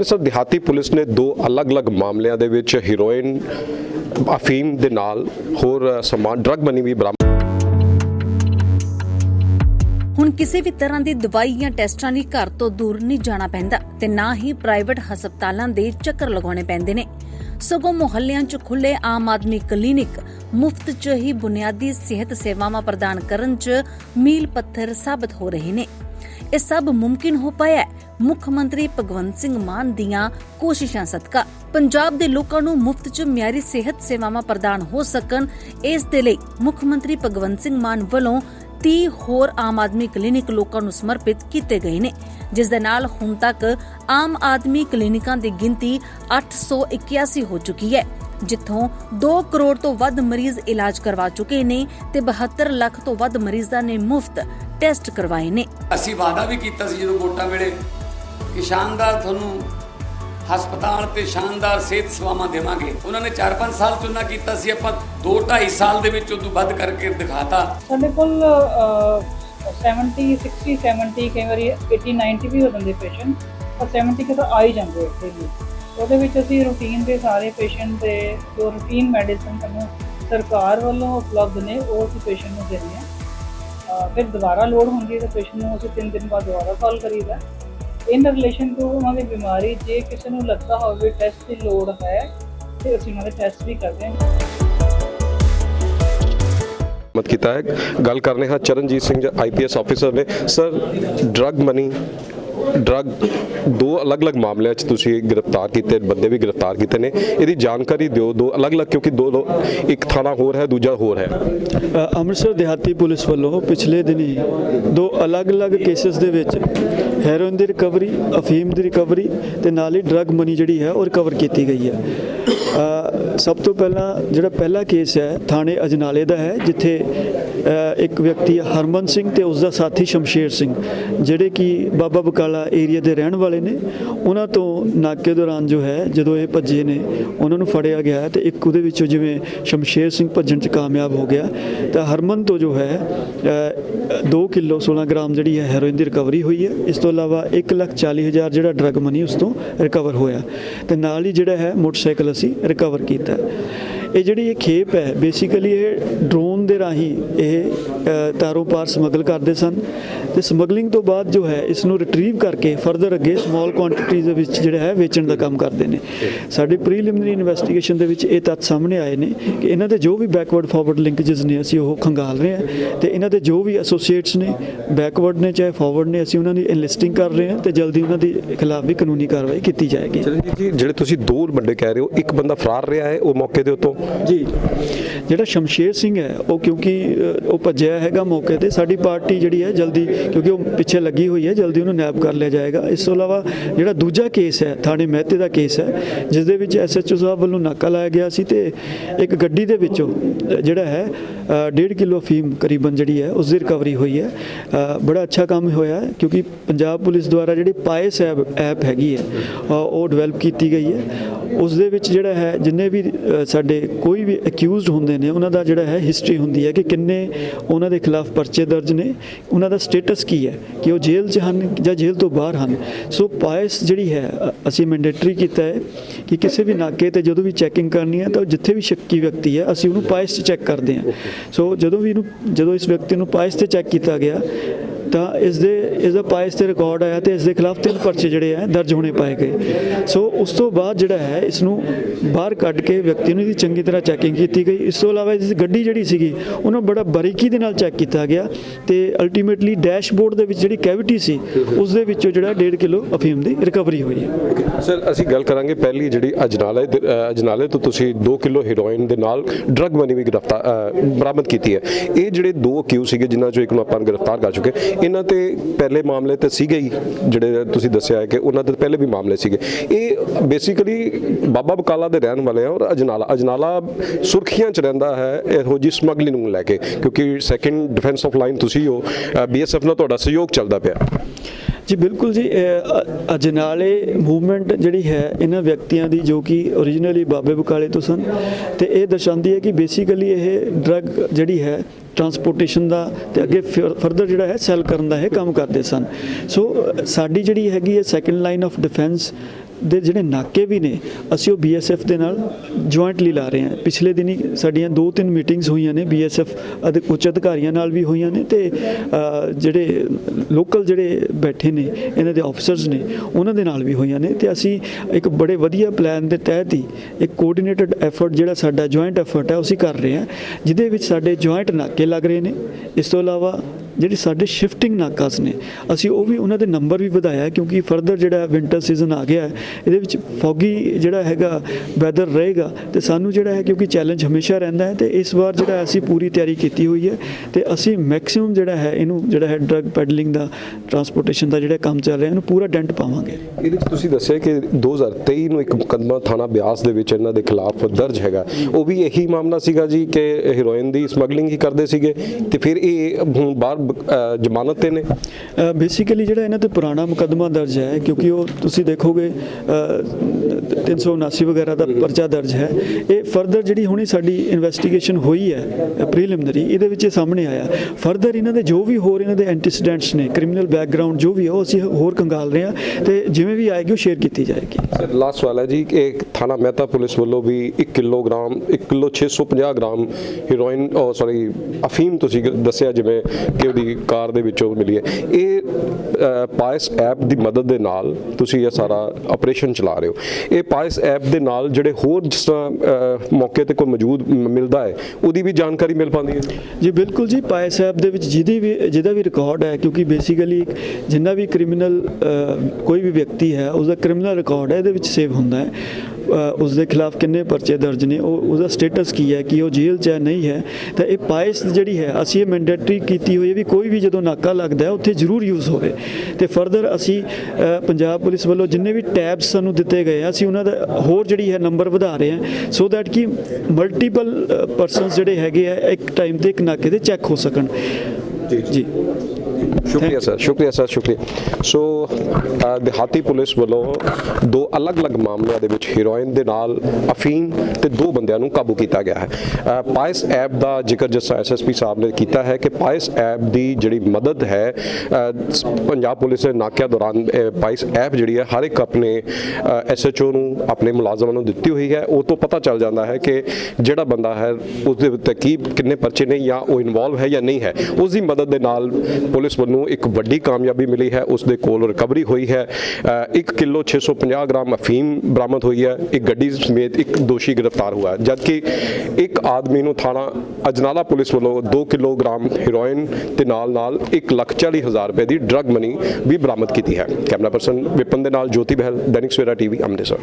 ਅੰਮ੍ਰਿਤਸਰ ਦਿਹਾਤੀ ਪੁਲਿਸ ਨੇ ਦੋ ਅਲੱਗ-ਅਲੱਗ ਮਾਮਲਿਆਂ ਦੇ ਵਿੱਚ ਹੀਰੋਇਨ ਅਫੀਮ ਦੇ ਨਾਲ ਹੋਰ ਸਮਾਨ, ਡਰੱਗ ਮਨੀ ਵੀ ਬਰਾਮਦ ਹੁਣ ਕਿਸੇ ਵੀ ਤਰ੍ਹਾਂ ਦੀ ਦਵਾਈ ਜਾਂ ਟੈਸਟਾਂ ਲਈ ਘਰ ਤੋਂ ਦੂਰ ਨਹੀਂ ਜਾਣਾ ਪੈਂਦਾ ਤੇ ਨਾ ਹੀ ਪ੍ਰਾਈਵੇਟ ਹਸਪਤਾਲਾਂ ਦੇ ਚੱਕਰ ਲਗਾਉਣੇ ਪੈਂਦੇ ਨੇ। ਸਗੋਂ ਮੁਹੱਲਿਆਂ 'ਚ ਖੁੱਲੇ ਆਮ ਆਦਮੀ ਕਲੀਨਿਕ ਮੁਫਤ 'ਚ ਹੀ ਬੁਨਿਆਦੀ ਸਿਹਤ ਸੇਵਾਵਾਂ ਪ੍ਰਦਾਨ ਕਰਨ 'ਚ ਮੀਲ ਪੱਥਰ ਸਾਬਤ ਹੋ ਰਹੇ ਨੇ। ਇਹ ਸਭ ਮੁਮਕਿਨ ਹੋ ਪਾਇਆ ਹੈ। ਮੁੱਖ ਮੰਤਰੀ ਭਗਵੰਤ ਸਿੰਘ ਮਾਨ ਦੀਆਂ ਕੋਸ਼ਿਸ਼ਾਂ ਸਦਕਾ ਪੰਜਾਬ ਦੇ ਲੋਕਾਂ ਨੂੰ ਮੁਫਤ 'ਚ ਮਿਆਰੀ ਸਿਹਤ ਸੇਵਾਵਾਂ ਪ੍ਰਦਾਨ ਹੋ ਸਕਣ, ਇਸ ਦੇ ਲਈ ਮੁੱਖ ਮੰਤਰੀ ਭਗਵੰਤ ਸਿੰਘ ਮਾਨ ਵੱਲੋਂ 30 ਹੋਰ ਆਮ ਆਦਮੀ ਕਲੀਨਿਕ ਲੋਕਾਂ ਨੂੰ ਸਮਰਪਿਤ ਕੀਤੇ ਗਏ ਨੇ, ਜਿਸ ਦੇ ਨਾਲ ਹੁਣ ਤੱਕ ਆਮ ਆਦਮੀ ਕਲੀਨਿਕਾਂ ਦੀ ਗਿਣਤੀ 881 ਹੋ ਚੁੱਕੀ ਹੈ, ਜਿੱਥੋਂ 2 ਕਰੋੜ ਤੋਂ ਵੱਧ ਮਰੀਜ਼ ਇਲਾਜ ਕਰਵਾ ਚੁੱਕੇ ਨੇ ਤੇ 72 ਲੱਖ ਤੋਂ ਵੱਧ ਮਰੀਜ਼ਾਂ ਨੇ ਮੁਫਤ ਟੈਸਟ ਕਰਵਾਏ ਨੇ। ਅਸੀਂ ਵਾਅਦਾ ਵੀ ਕੀਤਾ ਸੀ ਜਦੋਂ ਵੋਟਾਂ ਵੇਲੇ ਕਿ ਸ਼ਾਨਦਾਰ ਤੁਹਾਨੂੰ ਹਸਪਤਾਲ ਤੇ ਸ਼ਾਨਦਾਰ ਸਿਹਤ ਸੇਵਾਵਾਂ ਦੇਵਾਂਗੇ। ਉਹਨਾਂ ਨੇ 4-5 ਸਾਲ ਚੁਣਾ ਕੀਤਾ ਸੀ ਆਪਾਂ 2-2.5 ਸਾਲ ਦੇ ਵਿੱਚ ਉਦੋਂ ਵੱਧ ਕਰਕੇ ਦਿਖਾਤਾ। ਸਾਡੇ ਕੋਲ ਅਹ, 70 60 70 ਕਈ ਵਾਰੀ 80 90 ਵੀ ਹੋ ਜਾਂਦੇ ਪੇਸ਼ੈਂਟ ਪਰ 70 ਕਿਤੇ ਆ ਹੀ ਜਾਂਦੇ ਇੱਥੇ ਵੀ। ਉਹਦੇ ਵਿੱਚ ਅਸੀਂ ਰੂਟੀਨ ਦੇ ਸਾਰੇ ਪੇਸ਼ੈਂਟ ਦੇ ਜੋ ਰੂਟੀਨ ਮੈਡੀਸਨ ਤੁਹਾਨੂੰ ਸਰਕਾਰ ਵੱਲੋਂ ਉਪਲਬਧ ਨੇ ਉਹ ਅਸੀਂ ਪੇਸ਼ੈਂਟ ਨੂੰ ਦਿੰਦੇ ਹਾਂ। ਫਿਰ ਦੁਬਾਰਾ ਲੋੜ ਹੁੰਦੀ ਹੈ ਤਾਂ ਪੇਸ਼ੈਂਟ ਨੂੰ ਅਸੀਂ 3 ਦਿਨ ਬਾਅਦ ਦੁਬਾਰਾ ਕਾਲ ਕਰੀਦਾ। ਇਨ ਰਿਲੇਸ਼ਨ ਟੂ ਉਹਨਾਂ ਦੀ ਬਿਮਾਰੀ, ਜੇ ਕਿਸੇ ਨੂੰ ਲੱਗਦਾ ਹੋਵੇ ਟੈਸਟ ਦੀ ਲੋੜ ਹੈ, ਤੇ ਅਸੀਂ ਉਹਨਾਂ ਦੇ ਟੈਸਟ ਵੀ ਕਰਦੇ ਹਾਂ। ਮਤ ਕੀਤਾ ਹੈ। ਗੱਲ ਕਰਨੇ ਹਾਂ ਚਰਨਜੀਤ ਸਿੰਘ ਆਈਪੀਐਸ ਆਫੀਸਰ ਨੇ। ਸਰ ਡਰੱਗ ਮਨੀ ਡਰੱਗ ਦੋ ਅਲੱਗ-ਅਲੱਗ ਮਾਮਲਿਆਂ 'ਚ ਤੁਸੀਂ ਗ੍ਰਿਫਤਾਰ ਕੀਤੇ, ਬੰਦੇ ਵੀ ਗ੍ਰਿਫਤਾਰ ਕੀਤੇ ਨੇ। ਇਹਦੀ ਜਾਣਕਾਰੀ ਦਿਓ, ਦੋ ਅਲੱਗ-ਅਲੱਗ, ਕਿਉਂਕਿ ਦੋ ਦੋ- ਇੱਕ ਥਾਣਾ ਹੋਰ ਹੈ, ਦੂਜਾ ਹੋਰ ਹੈ। ਅੰਮ੍ਰਿਤਸਰ ਦਿਹਾਤੀ ਪੁਲਿਸ ਵੱਲੋਂ ਪਿਛਲੇ ਦਿਨੀ ਦੋ ਅਲੱਗ-ਅਲੱਗ ਕੇਸਸ ਦੇ ਵਿੱਚ ਹੈਰੋਇਨ ਦੀ ਰਿਕਵਰੀ, ਅਫੀਮ ਦੀ ਰਿਕਵਰੀ ਤੇ ਨਾਲ ਹੀ ਡਰੱਗ ਮਨੀ ਜਿਹੜੀ ਹੈ ਉਹ ਰਿਕਵਰ ਕੀਤੀ ਗਈ ਹੈ। ਸਭ ਤੋਂ ਪਹਿਲਾਂ ਜਿਹੜਾ ਪਹਿਲਾ ਕੇਸ ਹੈ, ਥਾਣੇ ਅਜਨਾਲੇ ਦਾ ਹੈ, ਜਿੱਥੇ ਇੱਕ ਵਿਅਕਤੀ ਹਰਮਨ ਸਿੰਘ ਤੇ ਉਸ ਦਾ ਸਾਥੀ ਸ਼ਮਸ਼ੇਰ ਸਿੰਘ, ਜਿਹੜੇ ਕਿ ਬਾਬਾ ਬਕਾਲਾ ਏਰੀਆ ਦੇ ਰਹਿਣ ਵਾਲੇ ਨੇ ਉਹਨਾਂ ਤੋਂ ਨਾਕੇ ਦੌਰਾਨ ਜੋ ਹੈ ਜਦੋਂ ਇਹ ਭੱਜੇ ਨੇ ਉਹਨਾਂ ਨੂੰ ਫੜਿਆ ਗਿਆ ਤੇ ਇੱਕ ਉਹਦੇ ਵਿੱਚੋਂ ਜਿਵੇਂ ਸ਼ਮਸ਼ੇਰ ਸਿੰਘ ਭੱਜਣ 'ਚ ਕਾਮਯਾਬ ਹੋ ਗਿਆ। ਤਾਂ ਹਰਮਨ ਤੋਂ ਜੋ ਹੈ 2 ਕਿਲੋ 16 ਗ੍ਰਾਮ ਜਿਹੜੀ ਹੈ ਹੈਰੋਇਨ ਦੀ ਰਿਕਵਰੀ ਹੋਈ ਹੈ। ਇਸ ਤੋਂ ਇਲਾਵਾ 1,40,000 ਜਿਹੜਾ ਡਰੱਗ ਮਨੀ ਉਸ ਤੋਂ ਰਿਕਵਰ ਹੋਇਆ। ਤੇ ਨਾਲ ਹੀ ਜਿਹੜਾ ਹੈ ਮੋਟਰਸਾਈਕਲ ਅਸੀਂ ਰਿਕਵਰ ਕੀਤਾ। ਇਹ ਜਿਹੜੀ ਇਹ ਖੇਪ ਹੈ ਬੇਸਿਕਲੀ ਇਹ ਡਰੋਨ ਦੇ ਰਾਹੀਂ ਇਹ ਅ, ਤਾਰੋਂ ਪਾਰ ਸਮਗਲ ਕਰਦੇ ਸਨ ਤੇ ਸਮਗਲਿੰਗ ਤੋਂ ਬਾਅਦ ਜੋ ਹੈ ਇਸ ਨੂੰ ਰਿਟਰੀਵ ਕਰਕੇ ਫਰਦਰ ਅੱਗੇ ਸਮਾਲ ਕੁਆਂਟੀਟੀਜ਼ ਦੇ ਵਿੱਚ ਜਿਹੜਾ ਹੈ ਵੇਚਣ ਦਾ ਕੰਮ ਕਰਦੇ ਨੇ। ਸਾਡੇ ਪ੍ਰੀਲਿਮਿਨਰੀ ਇਨਵੈਸਟੀਗੇਸ਼ਨ ਦੇ ਵਿੱਚ ਇਹ ਤੱਥ ਸਾਹਮਣੇ ਆਏ ਨੇ ਕਿ ਇਹਨਾਂ ਦੇ ਜੋ ਵੀ ਬੈਕਵਰਡ ਫਾਰਵਰਡ ਲਿੰਕੇजेस ਨੇ ਅਸੀਂ ਉਹ ਖੰਗਾਲ ਰਹੇ ਹਾਂ ਤੇ ਇਹਨਾਂ ਦੇ ਜੋ ਵੀ ਐਸੋਸੀਏਟਸ ਨੇ ਬੈਕਵਰਡ ਨੇ ਚਾਹੇ ਫਾਰਵਰਡ ਨੇ ਅਸੀਂ ਉਹਨਾਂ ਦੀ ਇਨਲਿਸਟਿੰਗ ਕਰ ਰਹੇ ਹਾਂ ਤੇ ਜਲਦੀ ਉਹਨਾਂ ਦੇ ਖਿਲਾਫ ਵੀ ਕਾਨੂੰਨੀ ਕਾਰਵਾਈ ਕੀਤੀ ਜਾਏਗੀ। ਚਰਨਜੀਤ ਜੀ ਜਿਹੜੇ ਤੁਸੀਂ ਦੋ ਬੰਦੇ ਕਹਿ ਰਹੇ ਹੋ ਇੱਕ ਬੰਦਾ ਫਰਾਰ ਰਿਹਾ ਹੈ ਉਹ ਮੌਕੇ ਦੇ ਉੱਤੋਂ ਜੀ। ਜਿਹੜਾ ਸ਼ਮਸ਼ੇਰ ਸਿੰਘ ਹੈ, ਉਹ ਕਿਉਂਕਿ ਉਹ ਭੱਜਿਆ ਹੈਗਾ ਮੌਕੇ ਤੇ, ਸਾਡੀ ਪਾਰਟੀ ਜਿਹੜੀ ਹੈ ਜਲਦੀ, ਕਿਉਂਕਿ ਉਹ ਪਿੱਛੇ ਲੱਗੀ ਹੋਈ ਹੈ, ਜਲਦੀ ਉਹਨੂੰ ਨੈਪ ਕਰ ਲਿਆ ਜਾਏਗਾ। ਇਸ ਤੋਂ ਇਲਾਵਾ ਜਿਹੜਾ ਦੂਜਾ ਕੇਸ ਹੈ, ਥਾਣੇ ਮਹਿਤੇ ਦਾ ਕੇਸ ਹੈ, ਜਿਸ ਦੇ ਵਿੱਚ ਐਸਐਚਓ ਸਾਹਿਬ ਵੱਲੋਂ ਨਾਕਾ ਲਾਇਆ ਗਿਆ ਸੀ ਤੇ ਇੱਕ ਗੱਡੀ ਦੇ ਵਿੱਚੋਂ ਜਿਹੜਾ ਹੈ 1.5 ਕਿਲੋ ਫੀਮ ਕਰੀਬਨ ਜਿਹੜੀ ਹੈ, ਉਸ ਦੀ ਰਿਕਵਰੀ ਹੋਈ ਹੈ। ਬੜਾ ਅੱਛਾ ਕੰਮ ਹੋਇਆ ਕਿਉਂਕਿ ਪੰਜਾਬ ਪੁਲਿਸ ਦੁਆਰਾ ਜਿਹੜੀ ਪਾਇਸ ਐਪ ਐਪ ਹੈਗੀ ਹੈ ਉਹ ਡਿਵੈਲਪ ਕੀਤੀ ਗਈ ਹੈ। ਉਸ ਦੇ ਵਿੱਚ ਜਿਹੜਾ ਹੈ, ਜਿੰਨੇ ਵੀ ਸਾਡੇ ਕੋਈ ਵੀ ਅਕਿਊਜ਼ਡ ਹੁੰਦੇ ਨੇ, ਉਹਨਾਂ ਦਾ ਜਿਹੜਾ ਹੈ ਹਿਸਟਰੀ ਹੁੰਦੀ ਹੈ ਕਿ ਕਿੰਨੇ ਉਹਨਾਂ ਦੇ ਖਿਲਾਫ ਪਰਚੇ ਦਰਜ ਨੇ, ਉਹਨਾਂ ਦਾ ਸਟੇਟਸ ਕੀ ਹੈ, ਕਿ ਉਹ ਜੇਲ੍ਹ 'ਚ ਹਨ ਜਾਂ ਜੇਲ੍ਹ ਤੋਂ ਬਾਹਰ ਹਨ। ਸੋ ਪਾਇਸ ਜਿਹੜੀ ਹੈ ਅਸੀਂ ਮੈਂਡੇਟਰੀ ਕੀਤਾ ਹੈ ਕਿ ਕਿਸੇ ਵੀ ਨਾਕੇ ਤੇ ਜਦੋਂ ਵੀ ਚੈਕਿੰਗ ਕਰਨੀ ਹੈ, ਤਾਂ ਜਿੱਥੇ ਵੀ ਸ਼ੱਕੀ ਵਿਅਕਤੀ ਹੈ, ਅਸੀਂ ਉਹਨੂੰ ਪਾਇਸ 'ਚ ਚੈੱਕ ਕਰਦੇ ਹਾਂ। ਸੋ ਜਦੋਂ ਵੀ ਇਹਨੂੰ, ਜਦੋਂ ਇਸ ਵਿਅਕਤੀ ਨੂੰ ਪਾਇਸ ਤੇ ਚੈੱਕ ਕੀਤਾ ਗਿਆ ਤਾਂ ਇਸ ਦੇ, ਇਸ ਦਾ ਪਾਇਸ ਤੇ ਰਿਕਾਰਡ ਆਇਆ ਤੇ ਇਸ ਦੇ ਖਿਲਾਫ ਤਿੰਨ ਪਰਚੇ ਜਿਹੜੇ ਆ, ਦਰਜ ਹੋਣੇ ਪਾਏ ਗਏ। ਸੋ ਉਸ ਤੋਂ ਬਾਅਦ ਜਿਹੜਾ ਹੈ ਇਸ ਨੂੰ ਬਾਹਰ ਕੱਢ ਕੇ ਵਿਅਕਤੀ ਨੂੰ ਦੀ ਚੰਗੀ ਤਰ੍ਹਾਂ ਚੈਕਿੰਗ ਕੀਤੀ ਗਈ। ਇਸ ਤੋਂ ਇਲਾਵਾ ਇਸ ਗੱਡੀ ਜਿਹੜੀ ਸੀਗੀ, ਉਹਨੂੰ ਬੜਾ ਬਰੀਕੀ ਦੇ ਨਾਲ ਚੈੱਕ ਕੀਤਾ ਗਿਆ ਤੇ ਅਲਟੀਮੇਟਲੀ ਡੈਸ਼ਬੋਰਡ ਦੇ ਵਿੱਚ ਜਿਹੜੀ ਕੈਵਿਟੀ ਸੀ, ਉਸ ਦੇ ਵਿੱਚੋਂ ਜਿਹੜਾ 1.5 ਕਿਲੋ ਅਫੀਮ ਦੀ ਰਿਕਵਰੀ ਹੋਈ ਹੈ। ਸਰ ਅਸੀਂ ਗੱਲ ਕਰਾਂਗੇ ਪਹਿਲੀ ਜਿਹੜੀ ਅਜਨਾਲੇ ਦੇ- ਅਜਨਾਲੇ ਤੋਂ ਤੁਸੀਂ 2 ਕਿਲੋ ਹੈਰੋਇਨ ਦੇ ਨਾਲ ਡਰੱਗ ਮਨੀ ਵੀ ਗ੍ਰਿਫਤਾਰ ਬਰਾਮਦ ਕੀਤੀ ਹੈ। ਇਹ ਜਿਹੜੇ ਦੋ ਅਕਿਊ ਸੀਗੇ, ਜਿਨ੍ਹਾਂ ਚੋਂ ਇੱਕ ਨੂੰ ਆਪਾਂ ਗ੍ਰਿਫਤਾਰ ਕਰ ਚੁੱਕੇ ਇਹਨਾਂ ਤੇ ਪਹਿਲੇ ਮਾਮਲੇ ਤੇ ਸੀਗੇ ਹੀ, ਜਿਹੜੇ ਤੁਸੀਂ ਦੱਸਿਆ ਹੈ ਕਿ ਉਹਨਾਂ ਦੇ ਪਹਿਲੇ ਵੀ ਮਾਮਲੇ ਸੀਗੇ। ਇਹ ਬੇਸਿਕਲੀ ਬਾਬਾ ਬਕਾਲਾ ਦੇ ਰਹਿਣ ਵਾਲੇ ਆ ਔਰ ਅਜਨਾਲਾ। ਅਜਨਾਲਾ ਸੁਰਖੀਆਂ ਚ ਰਹਿੰਦਾ ਹੈ, ਇਹੋ ਜੀ ਸਮਗਲਿੰਗ ਨੂੰ ਲੈ ਕੇ, ਕਿਉਂਕਿ ਸੈਕੰਡ ਡਿਫੈਂਸ ਆਫ ਲਾਈਨ ਤੁਸੀਂ ਹੋ ਬੀਐਸਐਫ ਨਾਲ ਤੁਹਾਡਾ ਸਹਿਯੋਗ ਚੱਲਦਾ ਪਿਆ। ਜੀ, ਬਿਲਕੁਲ ਜੀ ਅਜਨਾਲੇ ਮੂਵਮੈਂਟ ਜਿਹੜੀ ਹੈ, ਇਹਨਾਂ ਵਿਅਕਤੀਆਂ ਦੀ ਜੋ ਕਿ ਓਰੀਜਨਲੀ ਬਾਬੇ ਬਕਾਲੇ ਤੋਂ ਸਨ, ਤੇ ਇਹ ਦਰਸਾਉਂਦੀ ਹੈ ਕਿ ਬੇਸਿਕਲੀ ਇਹ ਡਰੱਗ ਜਿਹੜੀ ਹੈ ਟਰਾਂਸਪੋਰਟੇਸ਼ਨ ਦਾ ਤੇ ਅੱਗੇ ਫਰਦਰ ਜਿਹੜਾ ਹੈ ਸੈਲ ਕਰਨ ਦਾ ਇਹ ਕੰਮ ਕਰਦੇ ਸਨ। ਸੋ ਸਾਡੀ ਜਿਹੜੀ ਹੈਗੀ ਹੈ ਸੈਕੰਡ ਲਾਈਨ ਆਫ ਡਿਫੈਂਸ ਦੇ ਜਿਹੜੇ ਨਾਕੇ ਵੀ ਨੇ, ਅਸੀਂ ਉਹ ਬੀਐਸਐਫ ਦੇ ਨਾਲ ਜੁਆਇੰਟਲੀ ਲਾ ਰਹੇ ਹਾਂ। ਪਿਛਲੇ ਦਿਨੀ ਸਾਡੀਆਂ ਦੋ ਤਿੰਨ ਮੀਟਿੰਗਸ ਹੋਈਆਂ ਨੇ ਬੀਐਸਐਫ ਅਤੇ ਉੱਚ ਅਧਿਕਾਰੀਆਂ ਨਾਲ ਵੀ ਹੋਈਆਂ ਨੇ ਤੇ ਜਿਹੜੇ ਲੋਕਲ ਜਿਹੜੇ ਬੈਠੇ ਨੇ, ਇਹਨਾਂ ਦੇ ਆਫੀਸਰਸ ਨੇ, ਉਹਨਾਂ ਦੇ ਨਾਲ ਵੀ ਹੋਈਆਂ ਨੇ ਤੇ ਅਸੀਂ ਇੱਕ ਬੜੇ ਵਧੀਆ ਪਲਾਨ ਦੇ ਤਹਿਤ ਹੀ ਇੱਕ ਕੋਆਰਡੀਨੇਟਡ ਐਫਰਟ ਜਿਹੜਾ ਸਾਡਾ ਜੁਆਇੰਟ ਐਫਰਟ ਹੈ, ਉਹ ਅਸੀਂ ਕਰ ਰਹੇ ਹਾਂ, ਜਿਹਦੇ ਵਿੱਚ ਸਾਡੇ ਜੁਆਇੰਟ ਨਾਕੇ ਲੱਗ ਰਹੇ ਨੇ। ਇਸ ਤੋਂ ਇਲਾਵਾ ਜਿਹੜੇ ਸਾਡੇ ਸ਼ਿਫਟਿੰਗ ਨਾਕਾਸ ਨੇ, ਅਸੀਂ ਉਹ ਵੀ ਉਹਨਾਂ ਦੇ ਨੰਬਰ ਵੀ ਵਧਾਇਆ ਕਿਉਂਕਿ ਫਰਦਰ ਜਿਹੜਾ ਵਿੰਟਰ ਸੀਜ਼ਨ ਆ ਗਿਆ ਹੈ, ਇਹਦੇ ਵਿੱਚ ਫੌਗੀ ਜਿਹੜਾ ਹੈਗਾ ਵੈਦਰ ਰਹੇਗਾ ਤੇ ਸਾਨੂੰ ਜਿਹੜਾ ਹੈ ਕਿਉਂਕਿ ਚੈਲੰਜ ਹਮੇਸ਼ਾ ਰਹਿੰਦਾ ਹੈ ਤੇ ਇਸ ਵਾਰ ਜਿਹੜਾ ਅਸੀਂ ਪੂਰੀ ਤਿਆਰੀ ਕੀਤੀ ਹੋਈ ਹੈ ਤੇ ਅਸੀਂ ਮੈਕਸਿਮਮ ਜਿਹੜਾ ਹੈ ਇਹਨੂੰ ਜਿਹੜਾ ਹੈ ਡਰੱਗ ਪੈਡਲਿੰਗ ਦਾ ਟਰਾਂਸਪੋਰਟੇਸ਼ਨ ਦਾ ਜਿਹੜਾ ਕੰਮ ਚੱਲ ਰਿਹਾ, ਇਹਨੂੰ ਪੂਰਾ ਡੈਂਟ ਪਾਵਾਂਗੇ। ਇਹਦੇ ਵਿੱਚ ਤੁਸੀਂ ਦੱਸਿਆ ਕਿ 2023 ਨੂੰ ਇੱਕ ਮੁਕੱਦਮਾ ਥਾਣਾ ਬਿਆਸ ਦੇ ਵਿੱਚ ਇਹਨਾਂ ਦੇ ਖਿਲਾਫ ਦਰਜ ਹੈਗਾ। ਉਹ ਵੀ ਇਹੀ ਮਾਮਲਾ ਸੀਗਾ ਜੀ ਕਿ ਹੀਰੋਇਨ ਦੀ ਸਮਗਲਿੰਗ ਹੀ ਕਰਦੇ ਸੀਗੇ ਤੇ ਫਿਰ ਇਹ ਹੁਣ ਬਾਹਰ ਜ਼ਮਾਨਤ ਤੇ ਨੇ? ਬੇਸਿਕਲੀ ਜਿਹੜਾ ਇਹਨਾਂ ਤੇ ਪੁਰਾਣਾ ਮੁਕੱਦਮਾ ਦਰਜ ਹੈ ਕਿਉਂਕਿ ਉਹ ਤੁਸੀਂ ਦੇਖੋਗੇ ਅ, 379 ਵਗੈਰਾ ਦਾ ਪਰਚਾ ਦਰਜ ਹੈ। ਇਹ ਫਰਦਰ ਜਿਹੜੀ ਹੁਣੀ ਸਾਡੀ ਇਨਵੈਸਟੀਗੇਸ਼ਨ ਹੋਈ ਹੈ ਪ੍ਰੀਲਿਮਿਨਰੀ ਇਹਦੇ ਵਿੱਚ ਇਹ ਸਾਹਮਣੇ ਆਇਆ। ਫਰਦਰ ਇਹਨਾਂ ਦੇ ਜੋ ਵੀ ਹੋਰ ਇਹਨਾਂ ਦੇ ਐਂਟੀਸੀਡੈਂਟਸ ਨੇ ਕ੍ਰਿਮੀਨਲ ਬੈਕਗ੍ਰਾਉਂਡ ਜੋ ਵੀ ਹੈ ਉਹ ਅਸੀਂ ਹੋਰ ਕੰਗਾਲ ਰਹੇ ਹਾਂ ਤੇ ਜਿਵੇਂ ਵੀ ਆਏਗੀ ਉਹ ਸ਼ੇਅਰ ਕੀਤੀ ਜਾਏਗੀ। ਸਰ ਲਾਸਟ ਸਵਾਲ ਹੈ ਜੀ ਕਿ ਥਾਣਾ ਮਹਿਤਾ ਪੁਲਿਸ ਵੱਲੋਂ ਵੀ 1 kilogram 1 kilo 650 gram heroin sorry ਅਫੀਮ ਤੁਸੀਂ ਦੱਸਿਆ ਜਿਵੇਂ ਕਿ ਉਹਦੀ ਕਾਰ ਦੇ ਵਿੱਚੋਂ ਮਿਲੀ ਹੈ। ਇਹ ਪਾਇਸ ਐਪ ਦੀ ਮਦਦ ਦੇ ਨਾਲ ਤੁਸੀਂ ਇਹ ਸਾਰਾ ਆਪਰੇਸ਼ਨ ਚਲਾ ਰਹੇ ਹੋ। ਇਹ ਪਾਇਸ ਐਪ ਦੇ ਨਾਲ ਜਿਹੜੇ ਹੋਰ ਜਿਸ ਤਰ੍ਹਾਂ ਮੌਕੇ ਤੇ ਕੋਈ ਮੌਜੂਦ ਮਿਲਦਾ ਹੈ, ਉਹਦੀ ਵੀ ਜਾਣਕਾਰੀ ਮਿਲ ਪਾਉਂਦੀ ਹੈ? ਜੀ, ਬਿਲਕੁਲ ਜੀ। ਪਾਇਸ ਐਪ ਦੇ ਵਿੱਚ ਜਿਹਦੀ ਵੀ, ਜਿਹਦਾ ਵੀ ਰਿਕਾਰਡ ਹੈ, ਕਿਉਂਕਿ ਬੇਸਿਕਲੀ ਜਿੰਨਾ ਵੀ ਕ੍ਰਿਮੀਨਲ ਕੋਈ ਵੀ ਵਿਅਕਤੀ ਹੈ ਉਸਦਾ ਕ੍ਰਿਮੀਨਲ ਰਿਕਾਰਡ ਹੈ, ਇਹਦੇ ਵਿੱਚ ਸੇਵ ਹੁੰਦਾ ਹੈ। ਉਸ ਦੇ ਖਿਲਾਫ ਕਿੰਨੇ ਪਰਚੇ ਦਰਜ ਨੇ ਉਹ ਉਹਦਾ ਸਟੇਟਸ ਕੀ ਹੈ ਕਿ ਉਹ ਜੇਲ੍ਹ 'ਚ ਹੈ ਨਹੀਂ ਹੈ ਤਾਂ ਇਹ ਪਾਇਸ ਜਿਹੜੀ ਹੈ ਅਸੀਂ ਇਹ ਮੈਂਡੇਟਰੀ ਕੀਤੀ ਹੋਈ ਹੈ ਵੀ ਕੋਈ ਵੀ ਜਦੋਂ ਨਾਕਾ ਲੱਗਦਾ ਹੈ ਉੱਥੇ ਜ਼ਰੂਰ ਯੂਜ਼ ਹੋਵੇ। ਤੇ ਫਰਦਰ ਅਸੀਂ ਪੰਜਾਬ ਪੁਲਿਸ ਵੱਲੋਂ ਜਿੰਨੇ ਵੀ ਟੈਬਸ ਸਾਨੂੰ ਦਿੱਤੇ ਗਏ ਆ ਅਸੀਂ ਉਹਨਾਂ ਦਾ ਹੋਰ ਜਿਹੜੀ ਹੈ ਨੰਬਰ ਵਧਾ ਰਹੇ ਹਾਂ ਸੋ ਦੈਟ ਕਿ ਮਲਟੀਪਲ ਪਰਸਨਸ ਜਿਹੜੇ ਹੈਗੇ ਆ ਇੱਕ ਟਾਈਮ ਤੇ ਇੱਕ ਨਾਕੇ ਤੇ ਚੈੱਕ ਹੋ ਸਕਣ। ਜੀ। ਸ਼ੁਕਰੀਆ ਸਰ ਸ਼ੁਕਰੀਆ ਸਰ ਸ਼ੁਕਰੀਆ। ਸੋ ਦਿਹਾਤੀ ਪੁਲਿਸ ਵੱਲੋਂ ਦੋ ਅਲੱਗ-ਅਲੱਗ ਮਾਮਲਿਆਂ ਦੇ ਵਿੱਚ ਹੀਰੋਇਨ ਦੇ ਨਾਲ ਅਫੀਮ ਤੇ ਦੋ ਬੰਦਿਆਂ ਨੂੰ ਕਾਬੂ ਕੀਤਾ ਗਿਆ ਹੈ। ਪਾਇਸ ਐਪ ਦਾ ਜ਼ਿਕਰ ਜਿਸ ਐਸਐਸਪੀ ਸਾਹਿਬ ਨੇ ਕੀਤਾ ਹੈ ਕਿ ਪਾਇਸ ਐਪ ਦੀ ਜਿਹੜੀ ਮਦਦ ਹੈ ਪੰਜਾਬ ਪੁਲਿਸ ਦੇ ਨਾਕਿਆਂ ਦੌਰਾਨ ਪਾਇਸ ਐਪ ਜਿਹੜੀ ਹੈ ਹਰ ਇੱਕ ਆਪਣੇ ਐਸਐਚਓ ਨੂੰ ਆਪਣੇ ਮੁਲਾਜ਼ਮਾਂ ਨੂੰ ਦਿੱਤੀ ਹੋਈ ਹੈ। ਉਹ ਤੋਂ ਪਤਾ ਚੱਲ ਜਾਂਦਾ ਹੈ ਕਿ ਜਿਹੜਾ ਬੰਦਾ ਹੈ ਉਸ ਦੇ ਕੀ ਕਿੰਨੇ ਪਰਚੇ ਨੇ ਜਾਂ ਉਹ ਇਨਵੋਲਵ ਹੈ ਜਾਂ ਨਹੀਂ ਹੈ। ਉਸ ਦੀ ਮਦਦ ਦੇ ਨਾਲ ਪੁਲਿਸ ਵੱਲੋਂ ਇੱਕ ਵੱਡੀ ਕਾਮਯਾਬੀ ਮਿਲੀ ਹੈ ਉਸ ਦੇ ਕੋਲ ਰਿਕਵਰੀ ਹੋਈ ਹੈ। 1 ਕਿਲੋ 650 ਗ੍ਰਾਮ ਅਫੀਮ ਬਰਾਮਦ ਹੋਈ ਹੈ। ਇੱਕ ਗੱਡੀ ਸਮੇਤ ਇੱਕ ਦੋਸ਼ੀ ਗ੍ਰਿਫਤਾਰ ਹੋਇਆ। ਜਦਕਿ ਇੱਕ ਆਦਮੀ ਨੂੰ ਥਾਣਾ ਅਜਨਾਲਾ ਪੁਲਿਸ ਵੱਲੋਂ 2 ਕਿਲੋਗ੍ਰਾਮ ਹੀਰੋਇਨ ਤੇ ਨਾਲ ਨਾਲ 1 ਲੱਖ 40 ਹਜ਼ਾਰ ਰੁਪਏ ਦੀ ਡਰੱਗ ਮਨੀ ਵੀ ਬਰਾਮਦ ਕੀਤੀ ਹੈ। ਕੈਮਰਾ ਪਰਸਨ ਵਿਪਨ ਦੇ ਨਾਲ ਜੋਤੀ ਬਹਿਲ, ਦੈਨਿਕ ਸਵੇਰਾ ਟੀਵੀ, ਅੰਮ੍ਰਿਤਸਰ।